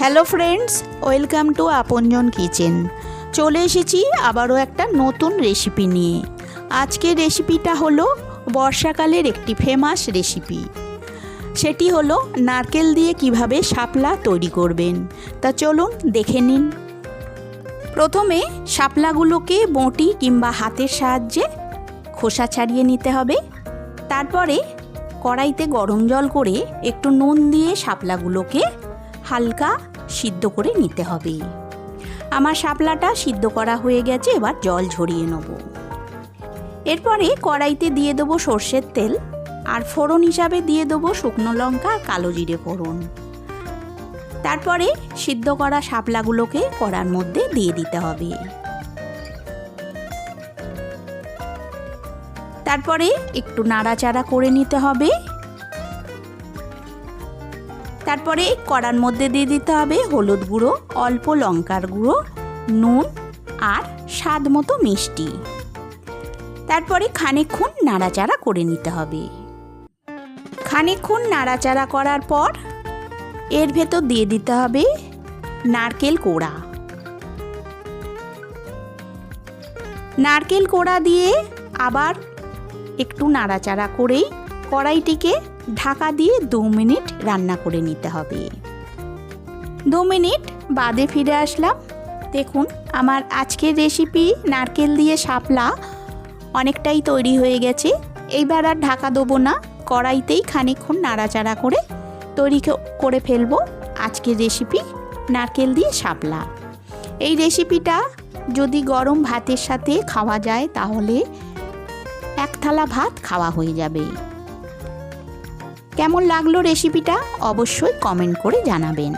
Hello friends welcome to Aponjon kitchen চলে এসেছি আবারও একটা নতুন রেসিপি নিয়ে। আজকের রেসিপিটা হলো বর্ষাকালের একটি ফেমাস রেসিপি সেটি হলো নারকেল দিয়ে কীভাবে শাপলা তৈরি করবেন। তা চলুন দেখে নিন। প্রথমে শাপলাগুলোকে বঁটি কিংবা হাতের সাহায্যে খোসা ছাড়িয়ে নিতে হবে। তারপরে কড়াইতে গরম জল করে একটু নুন দিয়ে শাপলাগুলোকে হালকা সিদ্ধ করে নিতে হবে। আমার শাপলাটা সিদ্ধ করা হয়ে গেছে, এবার জল ঝরিয়ে নেব। এরপরে কড়াইতে দিয়ে দেবো সর্ষের তেল, আর ফোড়ন হিসাবে দিয়ে দেবো শুকনো লঙ্কা আর কালো জিরে ফোড়ন। তারপরে সিদ্ধ করা শাপলাগুলোকে কড়ার মধ্যে দিয়ে দিতে হবে। তারপরে একটু নাড়াচাড়া করে নিতে হবে। তারপরে কড়ার মধ্যে দিয়ে দিতে হবে হলুদ গুঁড়ো, অল্প লঙ্কার গুঁড়ো, নুন আর স্বাদ মতো মিষ্টি। তারপরে খানিকক্ষণ নাড়াচাড়া করে নিতে হবে। খানিকক্ষণ নাড়াচাড়া করার পর এর ভেতর দিয়ে দিতে হবে নারকেল কোড়া। নারকেল কোড়া দিয়ে আবার একটু নাড়াচাড়া করেই কড়াইটিকে ঢাকা দিয়ে দু মিনিট রান্না করে নিতে হবে। দু মিনিট বাদে ফিরে আসলাম। দেখুন, আমার আজকের রেসিপি নারকেল দিয়ে শাপলা অনেকটাই তৈরি হয়ে গেছে। এইবার আর ঢাকা দেবো না, কড়াইতেই খানিকক্ষণ নাড়াচাড়া করে তৈরি করে ফেলব আজকের রেসিপি নারকেল দিয়ে শাপলা। এই রেসিপিটা যদি গরম ভাতের সাথে খাওয়া যায়, তাহলে এক থালা ভাত খাওয়া হয়ে যাবে। কেমন লাগল রেসিপিটা অবশ্যই কমেন্ট করে জানাবেন।